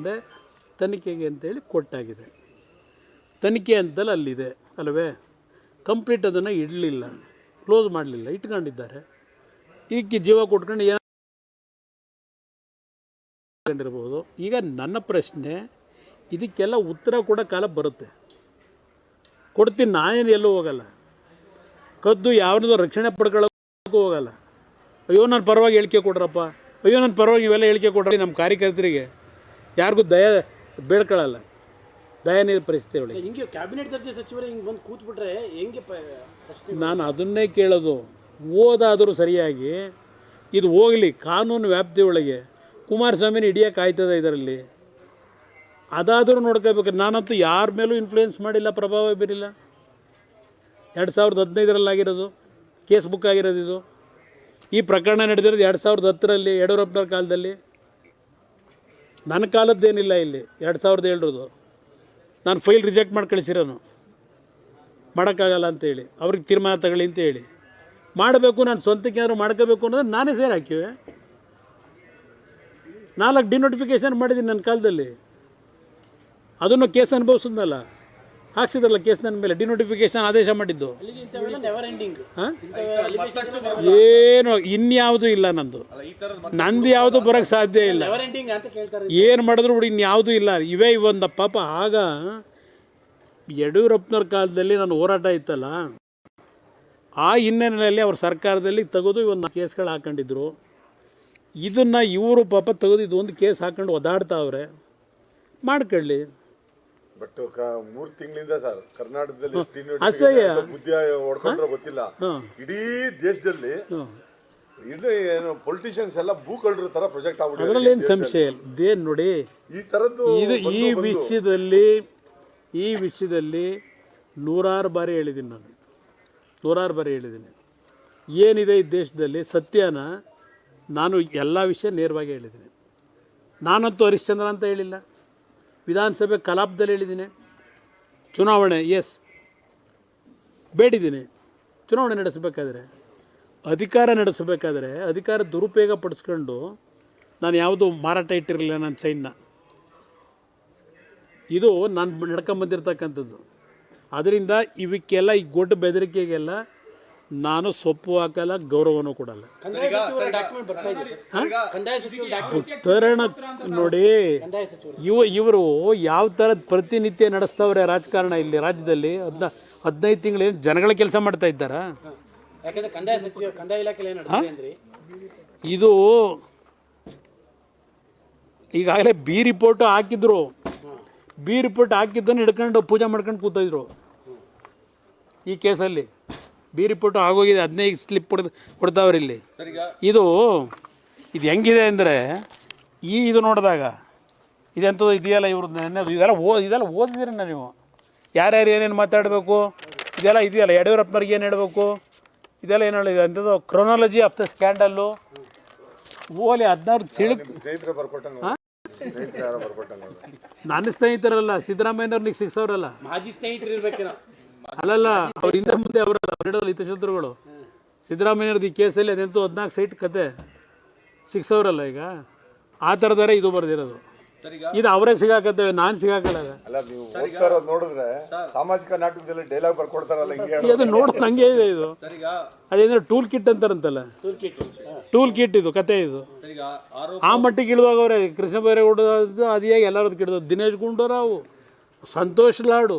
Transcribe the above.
ಮುಂದೆ ತನಿಖೆಗೆ ಅಂತೇಳಿ ಕೊಟ್ಟಾಗಿದೆ. ತನಿಖೆ ಅಂತಲ್ಲಿ ಅಲ್ಲಿದೆ ಅಲ್ಲವೇ ಕಂಪ್ಲೀಟ್ ಅದನ್ನು ಇಡಲಿಲ್ಲ ಕ್ಲೋಸ್ ಮಾಡಲಿಲ್ಲ, ಇಟ್ಕೊಂಡಿದ್ದಾರೆ. ಈಗ ಜೀವ ಕೊಟ್ಕೊಂಡು ಏನು ಈಗ ನನ್ನ ಪ್ರಶ್ನೆ, ಇದಕ್ಕೆಲ್ಲ ಉತ್ತರ ಕೂಡ ಕಾಲ ಬರುತ್ತೆ. ಕೊಡ್ತೀನಿ ನಾನೇನು ಎಲ್ಲೂ ಹೋಗಲ್ಲ. ಕದ್ದು ಯಾವ್ದು ರಕ್ಷಣೆ ಪಡ್ಕೊಳ್ಳೋಕ್ಕೂ ಹೋಗಲ್ಲ. ಅಯ್ಯೋ ನನ್ನ ಪರವಾಗಿ ಹೇಳಿಕೆ ಕೊಡ್ರಪ್ಪ. ಅಯ್ಯೋ ನನ್ನ ಪರವಾಗಿ ಇವೆಲ್ಲ ಹೇಳಿಕೆ ಕೊಡ್ರಿ ನಮ್ಮ ಕಾರ್ಯಕರ್ತರಿಗೆ. ಯಾರಿಗೂ ದಯ ಬೇಡ್ಕೊಳ್ಳಲ್ಲ. ದಯನೀಯ ಪರಿಸ್ಥಿತಿ ಒಳಗೆ. ಹಿಂಗೆ ಕ್ಯಾಬಿನೆಟ್ ದರ್ಜೆ ಸಚಿವರು ಹಿಂಗೆ ಬಂದು ಕೂತ್ ಬಿಟ್ರೆ ಹೆಂಗೆ ನಾನು ಅದನ್ನೇ ಕೇಳೋದು. ಓದಾದರೂ ಸರಿಯಾಗಿ ಇದು ಹೋಗಲಿ ಕಾನೂನು ವ್ಯಾಪ್ತಿ ಒಳಗೆ. ಕುಮಾರಸ್ವಾಮಿನ ಹಿಡಿಯೋಕೆ ಆಯ್ತದ ಇದರಲ್ಲಿ. ಅದಾದರೂ ನೋಡ್ಕೋಬೇಕು. ನಾನಂತೂ ಯಾರ ಮೇಲೂ ಇನ್ಫ್ಲೂಯೆನ್ಸ್ ಮಾಡಿಲ್ಲ ಪ್ರಭಾವ ಬೀರಿಲ್ಲ. ಎರಡು ಸಾವಿರದ ಹದಿನೈದರಲ್ಲಾಗಿರೋದು ಕೇಸ್ ಬುಕ್ ಆಗಿರೋದು ಇದು. ಈ ಪ್ರಕರಣ ನಡೆದಿರೋದು ಎರಡು ಸಾವಿರದ ಹತ್ತರಲ್ಲಿ ಯಡಿಯೂರಪ್ಪನವ್ರ ಕಾಲದಲ್ಲಿ. ನನ್ನ ಕಾಲದ್ದೇನಿಲ್ಲ ಇಲ್ಲಿ, ಎರಡು ಸಾವಿರದ ಏಳರದು. ನಾನು ಫೈಲ್ ರಿಜೆಕ್ಟ್ ಮಾಡಿ ಕಳಿಸಿರೋನು. ಮಾಡೋಕ್ಕಾಗಲ್ಲ ಅಂತೇಳಿ, ಅವ್ರಿಗೆ ತೀರ್ಮಾನ ತಗೊಳ್ಳಿ ಅಂತ ಹೇಳಿ ಮಾಡಬೇಕು, ನಾನು ಸ್ವಂತಕ್ಕೆ ಏನಾದ್ರು ಮಾಡ್ಕೋಬೇಕು ಅನ್ನೋದು ನಾನೇ ಸೇರಿ ಹಾಕಿವೆ. ನಾಲ್ಕು ಡಿನೋಟಿಫಿಕೇಷನ್ ಮಾಡಿದ್ದೀನಿ ನನ್ನ ಕಾಲದಲ್ಲಿ. ಅದನ್ನು ಕೇಸ್ ಅನುಭವಿಸಿದ್ನಲ್ಲ. ಹಾಕ್ಸಿದ್ರಲ್ಲ ಕೇಸ್ ನನ್ನ ಮೇಲೆ? ಡಿನೋಟಿಫಿಕೇಶನ್ ಆದೇಶ ಮಾಡಿದ್ದು. ಏನು ಇನ್ಯಾವುದು ಇಲ್ಲ ನಂದು. ನಂದು ಯಾವುದು ಬರೋಕ್ಕೆ ಸಾಧ್ಯ ಇಲ್ಲ. ನೆವರ್ ಎಂಡಿಂಗ್ ಅಂತ ಕೇಳ್ತಾರೆ ಏನು ಮಾಡಿದ್ರು ಬಿಡಿ ಇನ್ಯಾವುದೂ ಇಲ್ಲ. ಇವೇ ಇವೊಂದು ಪಾಪ. ಆಗ ಯಡಿಯೂರಪ್ಪನವ್ರ ಕಾಲದಲ್ಲಿ ನಾನು ಹೋರಾಟ ಇತ್ತಲ್ಲ ಆ ಹಿನ್ನೆಲೆಯಲ್ಲಿ ಅವ್ರ ಸರ್ಕಾರದಲ್ಲಿ ತೆಗೆದು ಇವೊಂದು ಕೇಸ್ಗಳು ಹಾಕೊಂಡಿದ್ರು. ಇದನ್ನು ಇವರು ಪಾಪ ತೆಗೆದು ಇದು ಒಂದು ಕೇಸ್ ಹಾಕೊಂಡು ಒದಾಡ್ತಾವ್ರೆ ಮಾಡ್ಕೊಳ್ಳಿ. ಬಟ್ ಮೂರ್ ತಿಂಗಳಿಂದ ಸರ್ ಕರ್ನಾಟಕದಲ್ಲಿ ಅಸಹ್ಯ. ಬುದ್ಧಿ ಹೊಡ್ಕೊಂಡ್ರೆ ಗೊತ್ತಿಲ್ಲ. ಇಡೀ ದೇಶದಲ್ಲಿ ಇಡೀ ಏನು ಪೊಲಿಟಿಷಿಯನ್ಸ್ ಎಲ್ಲ ಭೂ ಕಳ್ಳರ ತರ ಪ್ರೊಜೆಕ್ಟ್ ಅದರಲ್ಲಿ ಏನು ಸಂಶಯ ಇಲ್ಲ? ಇದೇನು ನೋಡಿ. ಈ ತರದ್ದು ಇದು ಈ ವಿಷಯದಲ್ಲಿ ಈ ವಿಷಯದಲ್ಲಿ ನೂರಾರು ಬಾರಿ ಹೇಳಿದ್ದೀನಿ ನಾನು. ನೂರಾರು ಬಾರಿ ಹೇಳಿದ್ದೀನಿ ಏನಿದೆ ಈ ದೇಶದಲ್ಲಿ? ಸತ್ಯನ ನಾನು ಎಲ್ಲ ವಿಷಯ ನೇರವಾಗಿ ಹೇಳಿದ್ದೀನಿ ನಾನಂತೂ ಹರಿಶ್ಚಂದ್ರ ಅಂತ ಹೇಳಿಲ್ಲ. ವಿಧಾನಸಭೆ ಕಲಾಪದಲ್ಲಿ ಹೇಳಿದ್ದೀನಿ. ಚುನಾವಣೆ ಎಸ್ ಬೇಡಿದ್ದೀನಿ. ಚುನಾವಣೆ ನಡೆಸಬೇಕಾದ್ರೆ, ಅಧಿಕಾರ ನಡೆಸಬೇಕಾದ್ರೆ, ಅಧಿಕಾರ ದುರುಪಯೋಗ ಪಡಿಸ್ಕೊಂಡು ನಾನು ಯಾವುದು ಮಾರಾಟ ಇಟ್ಟಿರಲಿಲ್ಲ ನನ್ನ ಸೈನ್ನ. ಇದು ನಾನು ನಡ್ಕೊಂಬಂದಿರ್ತಕ್ಕಂಥದ್ದು ಅದರಿಂದ ಇವಕ್ಕೆಲ್ಲ ಈ ಗೊಡ್ಡ ಬೆದರಿಕೆಗೆಲ್ಲ ನಾನು ಸೊಪ್ಪು ಹಾಕಲ್ಲ ಗೌರವನೂ ಕೊಡಲ್ಲ. ಉತ್ತರಣ ಸಚಿವರ ಡಾಕ್ಯುಮೆಂಟ್ ಬರ್ತಾ ಕಂದಾಯ ಸಚಿವರ ಡಾಕ್ಯುಮೆಂಟ್ ತರಣ ನೋಡಿ ಇವ ಇವರು ಯಾವ ಥರದ ಪ್ರತಿನಿತ್ಯ ನಡೆಸ್ತವ್ರೆ ರಾಜಕಾರಣ ಇಲ್ಲಿ ರಾಜ್ಯದಲ್ಲಿ? ಹದ್ನ ಹದಿನೈದು ತಿಂಗಳೇನು ಜನಗಳ ಕೆಲಸ ಮಾಡ್ತಾ ಇದ್ದಾರಾ? ಇದು ಈಗಾಗಲೇ ಬಿ ರಿಪೋರ್ಟ್ ಹಾಕಿದ್ರು. ಬಿ ರಿಪೋರ್ಟ್ ಹಾಕಿದ್ದನ್ನು ಹಿಡ್ಕೊಂಡು ಪೂಜೆ ಮಾಡ್ಕೊಂಡು ಕೂತಿದ್ರು. ಈ ಕೇಸಲ್ಲಿ. ಬಿ ರಿಪೋರ್ಟ್ ಆಗೋಗಿದೆ ಹದಿನೈದು ಸ್ಲಿಪ್ ಕೊಡ್ ಕೊಡ್ತಾವ್ರೆ ಇಲ್ಲಿ. ಇದು ಇದು ಹೆಂಗಿದೆ ಅಂದರೆ ಈ ಇದು ನೋಡಿದಾಗ ಇದೆಂಥದ್ದು ಇದೆಯಲ್ಲ ಇವ್ರದ್ದು ನೆನ್ನೆ ಇದೆಲ್ಲ ಓ ಇದೆಲ್ಲ ಓದಿದ್ದೀರಣ್ಣ ನೀವು? ಯಾರ್ಯಾರು ಏನೇನು ಮಾತಾಡಬೇಕು? ಇದೆಲ್ಲ ಇದೆಯಲ್ಲ ಯಡಿಯೂರಪ್ಪನವ್ರಿಗೆ ಏನು ಹೇಳಬೇಕು? ಇದೆಲ್ಲ ಏನು ಹೇಳಿದೆ ಅಂಥದ್ದು ಕ್ರೊನಾಲಜಿ ಆಫ್ ದ ಸ್ಕ್ಯಾಂಡಲ್ಲು ಓಲಿ ಹದಿನಾರು ತಿಳುಕ್ ನನ್ನ ಸ್ನೇಹಿತರಲ್ಲ ಸಿದ್ದರಾಮಯ್ಯನವ್ರಿಗೆ ಸಿಕ್ಸವ್ರಲ್ಲ ಮಾಜಿ ಸ್ನೇಹಿತರು ಇರ್ಬೇಕೇನೋ ಅಲ್ಲಲ್ಲ ಅವ್ರ ಹಿಂದೆ ಮುಂದೆ ಅವರ ಅವರಿಡೋಲ್ಲ ಹಿತಶತ್ರುಗಳು. ಸಿದ್ದರಾಮಯ್ಯನವ್ರದ್ದು ಈ ಕೇಸಲ್ಲಿ ಅದೆಂತ ಹದಿನಾಲ್ಕು ಸೈಟ್ ಕತೆ. ಸಿಕ್ಸವ್ರಲ್ಲ ಈಗ? ಆ ಥರದಾರೆ ಇದು ಬರ್ದಿರೋದು. ಇದು ಅವರೇ ಸಿಗಾಕತ್ತೇವೆ ನಾನು ಸಿಗಾಕಲ್ಲ ಅಲ್ಲ ನೀವು ಓದ್ತಾ ಇರೋದು ನೋಡಿದ್ರೆ ಸಾಮಾಜಿಕ ನಾಟಕದಲ್ಲಿ ಡೈಲಾಗ್ ಬರ್ಕೊಡ್ತಾರಲ್ಲ ಹಿಂಗೆ ಹೇಳೋದು. ಅದು ನೋಡ್ ನಂಗೆ ಇದೆ ಇದು. ಅದೇನಂದ್ರೆ ಟೂಲ್ ಕಿಟ್ ಅಂತಾರಂತಲ್ಲ. ಟೂಲ್ ಕಿಟ್ ಟೂಲ್ ಕಿಟ್ ಇದು ಕತೆ ಇದು. ಆ ಮಟ್ಟಿಗೆ ಇಳುವಾಗ ಅವರೇ ಕೃಷ್ಣ ಬೈರೇಗೌಡ ಅದು ಹೇಗೆ ಎಲ್ಲರದ್ದು ಕಿಡ್ದು ದಿನೇಶ್ ಗುಂಡೂರಾವು ಸಂತೋಷ್ ಲಾಡು